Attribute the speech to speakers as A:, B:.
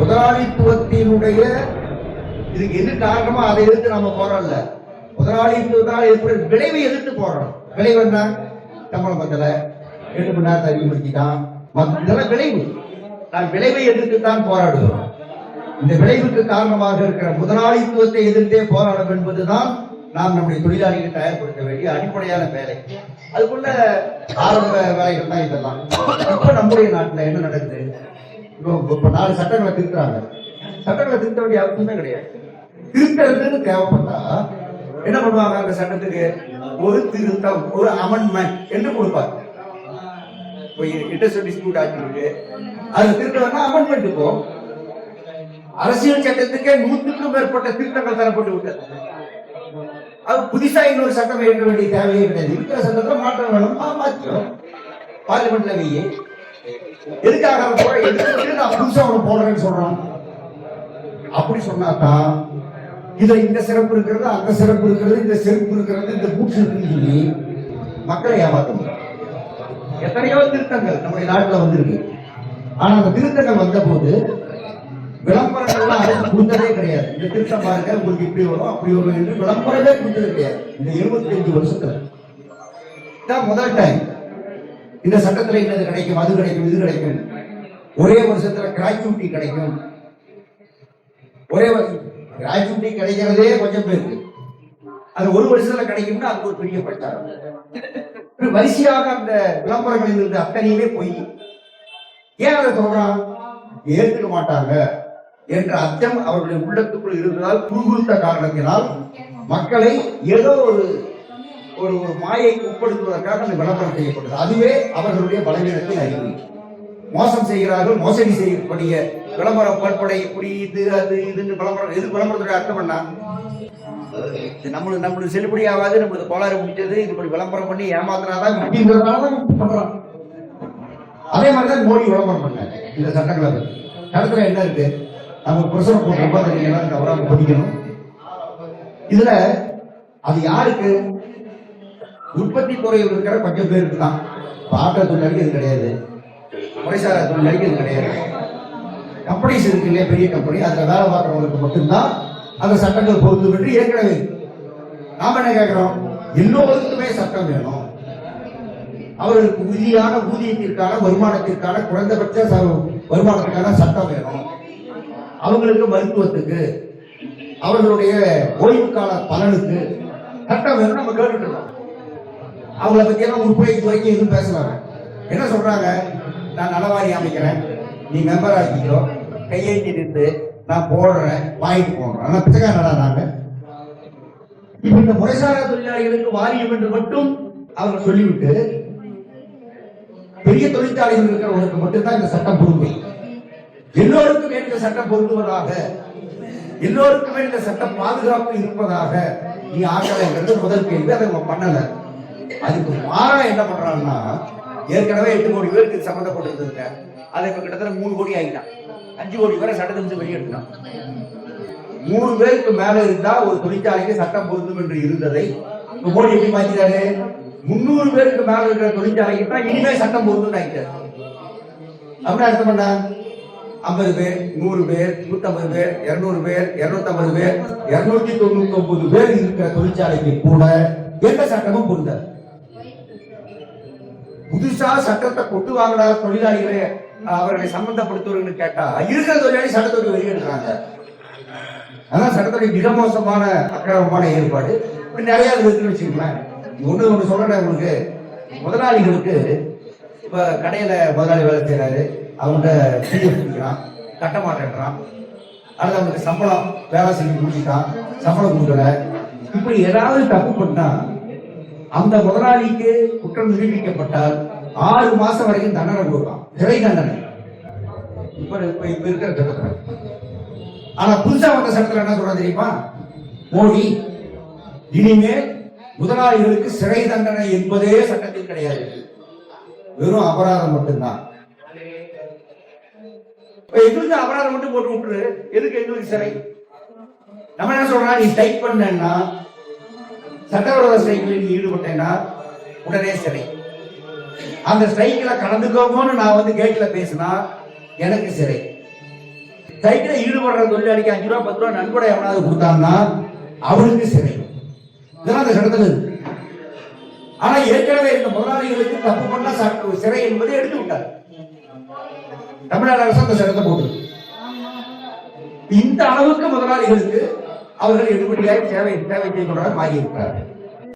A: முதலாளித்துவத்தினுடைய இதுக்கு எது காரணமோ அதை எதிர்த்து நம்ம போறோம்ல. முதலாளித்துவத்தால் ஏற்படும் விளைவை எதிர்த்து போறோம். விளைவு என்ன? சம்பளம் பத்தல எட்டு மணி நேரத்தை அதிகப்படுத்திட்டான். இதெல்லாம் விளைவு. நான் விளைவை எதிர்த்து தான் போராடுகிறோம். இந்த விளைவுக்கு காரணமாக இருக்கிற முதலாளித்துவத்தை எதிர்த்தே போராடும் என்பதுதான் நாம் நம்முடைய தொழிலாளிகளை தயார்படுத்த வேண்டிய அடிப்படையான வேலை. அதுக்குள்ள ஆரம்ப வேலைகள் தான் இதெல்லாம். இப்ப நம்முடைய நாட்டில் என்ன நடக்குது? இப்போ இப்ப நாலு சட்டங்களை திருத்துறாங்க. சட்டங்களை திருத்த வேண்டிய அவசியமே கிடையாது. திருத்தறதுன்னு தேவைப்பட்டா என்ன பண்ணுவாங்க அந்த சட்டத்துக்கு? ஒரு திருத்தம் ஒரு அமெண்ட்மெண்ட் என்று கொடுப்பாங்க. இப்போ இன்டர்ஸ்ட் டிஸ்பியூட் ஆக்ட் அது திருத்தம்னா அமெண்ட்மெண்ட் இப்போ. அரசியல் சட்டத்துக்கே நூற்றுக்கும் மேற்பட்ட திருத்தங்கள் தரப்பட்டு விட்டது. அது புதுசா இன்னொரு சட்டம் இயற்ற வேண்டிய தேவையே கிடையாது. இருக்கிற சட்டத்துல மாற்றம் வேணும். ஆ, பார்லிமெண்ட்ல எதுக்காக எதுக்கு நான் புதுசா ஒரு போடுறேன்னு சொல்றான். அப்படி சொன்னாதான் இதுல இந்த சிறப்பு இருக்கிறது அந்த சிறப்பு இருக்கிறது இந்த சிறப்பு இருக்கிறது இந்த பூட்ஸ் இருக்குன்னு சொல்லி மக்களை ஏமாத்த முடியும் எத்தனையோ திருத்தங்கள் நம்முடைய நாட்டில் வந்திருக்கு. ஆனா அந்த திருத்தங்கள் வந்த போது விளம்பரங்கள்லாம் அதுக்கு கொடுத்ததே கிடையாது. இந்த திருத்தம் பாருங்க உங்களுக்கு இப்படி வரும் அப்படி வரும் என்று விளம்பரமே கொடுத்தது கிடையாது. இந்த 25 வருஷத்துல. இதான் முதல் டைம் இந்த சட்டத்துல இன்னது கிடைக்கும்? அது கிடைக்கும் இது கிடைக்கும். ஒரே வருஷத்துல கிராஜுவிட்டி கிடைக்கும். ஒரே கிராஜுவிட்டி கிடைக்கிறதே கொஞ்சம் பேருக்கு. அது ஒரு வருஷத்துல கிடைக்கும்னா அது ஒரு பெரிய பட்டாரம். வரிசையாக அந்த விளம்பரங்களில் இருந்த அத்தனையுமே பொய். ஏன் அதை சொல்றான்? ஏற்றுக்க மாட்டாங்க என்ற அச்சம் அவருடைய உள்ளத்துக்குள் இருந்ததால் குறுகுறுத்த காரணத்தினால் மக்களை ஏதோ ஒரு ஒரு ஒரு மாயை உட்படுத்துவதற்காக அந்த விளம்பரம் செய்யப்பட்டது. அதுவே அவர்களுடைய பலவீனத்தின் அறிவு மோசம் செய்கிறார்கள் மோசடி செய்யக்கூடிய விளம்பரம் பற்படை இப்படி இது அது இதுன்னு விளம்பரம் எது விளம்பரத்துடைய அர்த்தம் என்ன? இது நம்மளுக்கு நம்மளுக்கு செல்லுபடி ஆகாது நம்மளுக்கு கோளாறு முடிச்சது இது இப்படி விளம்பரம் பண்ணி ஏமாத்தினாதான் அப்படிங்கிறதுனால தான் அதே மாதிரி தான் மோடி விளம்பரம் பண்ணாங்க இந்த சட்டங்களை பத்தி. என்ன இருக்கு? நம்ம பிரசவ போட்டு ஒப்பந்தம் கவனம் படிக்கணும் இதுல அது யாருக்கு? உற்பத்தி துறையில் இருக்கிற கொஞ்சம் பேருக்கு தான் ஆட்டோ தொழிலாளிக்கு இது கிடையாது. முறைசாரா தொழிலாளிக்கு இது கிடையாது. கம்பெனிஸ் இருக்கு இல்லையா பெரிய கம்பெனி அதுல வேலை பார்க்கறவங்களுக்கு மட்டும்தான் அந்த சட்டங்கள் பொறுத்து என்று ஏற்கனவே இருக்கு. நாம என்ன கேட்கிறோம்? எல்லோருக்குமே சட்டம் வேணும். அவர்களுக்கு உறுதியான ஊதியத்திற்கான வருமானத்திற்கான குறைந்தபட்ச ச- வருமானத்துக்கான சட்டம் வேணும். அவங்களுக்கு மருத்துவத்துக்கு அவர்களுடைய ஓய்வு கால பலனுக்கு சட்டம் வேணும் நம்ம கேட்டுட்டு இருக்கோம். அவங்கள பத்தி எல்லாம் உட்படை வரைக்கும் எதுவும் பேசலாம் என்ன சொல்றாங்க? நான் நலவாரி அமைக்கிறேன். நீ மெம்பர் ஆக்கிக்கோ கையெழுத்தி நின்று நான் போடுறேன். வாங்கிட்டு போடுறேன் ஆனா பிச்சைக்காரடா நாங்க இப்ப இந்த முறைசாரா தொழிலாளிகளுக்கு வாரியம் என்று மட்டும் அவங்க சொல்லிவிட்டு பெரிய தொழிற்சாலைகள் இருக்கிறவங்களுக்கு மட்டும்தான் இந்த சட்டம் பொருந்தும். எல்லோருக்குமே இந்த சட்டம் பொருந்துவதாக எல்லோருக்குமே இந்த சட்டம் பாதுகாப்பு இருப்பதாக நீ ஆகலைங்கிறது முதல் கேள்வி. அதை நம்ம அதுக்கு மாறா என்ன பண்றான்னா ஏற்கனவே எட்டு கோடி பேருக்கு இது சம்பந்தப்பட்டிருந்ததுங்க. அதை இப்ப கிட்டத்தட்ட மூணு கோடி ஆகிட்டான் அஞ்சு கோடி பேரை சட்டத்தை வந்து மூணு பேருக்கு மேல இருந்தா ஒரு தொழிற்சாலைக்கு சட்டம் பொருந்தும் என்று இருந்ததை இப்ப மோடி எப்படி மாத்திட்டாரு? முன்னூறு பேருக்கு மேல இருக்கிற தொழிற்சாலைக்கு தான் இனிமே சட்டம் பொருந்தும் ஆகிட்டாரு அப்படி அர்த்தம் பண்ண ஐம்பது பேர் நூறு பேர் நூத்தம்பது பேர் இருநூறு பேர் இருநூத்தம்பது பேர் இருநூத்தி தொண்ணூத்தி ஒன்பது பேர் இருக்கிற தொழிற்சாலைக்கு கூட எந்த சட்டமும் பொருந்தாது. புதுசா சட்டத்தை கொண்டு வாங்கினா தொழிலாளிகளை அவர்களை சம்பந்தப்படுத்துவர்கள் கேட்டா இருக்கிற தொழிலாளி சட்டத்தை வெளியிடுறாங்க அதான் சட்டத்துடைய மிக மோசமான அக்கிரமமான ஏற்பாடு. இப்படி நிறைய இருக்குன்னு வச்சுக்கோங்களேன். ஒண்ணு ஒண்ணு சொல்றேன் உங்களுக்கு. முதலாளிகளுக்கு இப்ப கடையில முதலாளி வேலை செய்யறாரு அவங்கள்ட்ட பிஎஃப் பிடிக்கிறான் கட்ட மாட்டேன்றான். அல்லது அவனுக்கு சம்பளம் வேலை செஞ்சு முடிச்சிட்டான் சம்பளம் கொடுக்கல. இப்படி ஏதாவது தப்பு பண்ணா அந்த முதலாளிக்கு குற்றம் நிரூபிக்கப்பட்டால் ஆறு மாசம் வரைக்கும் தண்டனை கொடுக்கலாம் சிறை தண்டனை. இப்ப இப்ப இப்ப இருக்கிற சட்டத்துல ஆனா புதுசா வந்த சட்டத்துல என்ன சொல்றது தெரியுமா? மோடி இனிமேல் முதலாளிகளுக்கு சிறை தண்டனை என்பதே சட்டத்தில் கிடையாது. வெறும் அபராதம் மட்டும்தான். எங்களுக்கு அபராதம் மட்டும் போட்டு விட்டுரு. எதுக்கு எங்களுக்கு சிறை? நம்ம என்ன சொல்றோம்? நீ ஸ்ட்ரைக் பண்ணா சட்டவிரோத ஸ்ட்ரைக்கில் நீ ஈடுபட்டேன்னா உடனே சிறை. அந்த ஸ்ட்ரைக்கில் கலந்துக்கோமோன்னு நான் வந்து கேட்டில் பேசினா எனக்கு சிறை. ஸ்ட்ரைக்கில் ஈடுபடுற தொழிலாளிக்கு அஞ்சு ரூபா பத்து ரூபா நன்கொடை எவனாவது கொடுத்தான்னா அவனுக்கு சிறை. இதெல்லாம் அந்த சட்டத்தில் இருக்கு. ஆனா ஏற்கனவே இந்த முதலாளிகளுக்கு தப்பு பண்ணா சிறை என்பதை எடுத்து விட்டார். தமிழ்நாடு அரசு அந்த சட்டத்தை போட்டு இந்த அளவுக்கு முதலாளிகளுக்கு அவர்கள் எடுபடியாக சேவை சேவை செய்து கொண்டாட மாறி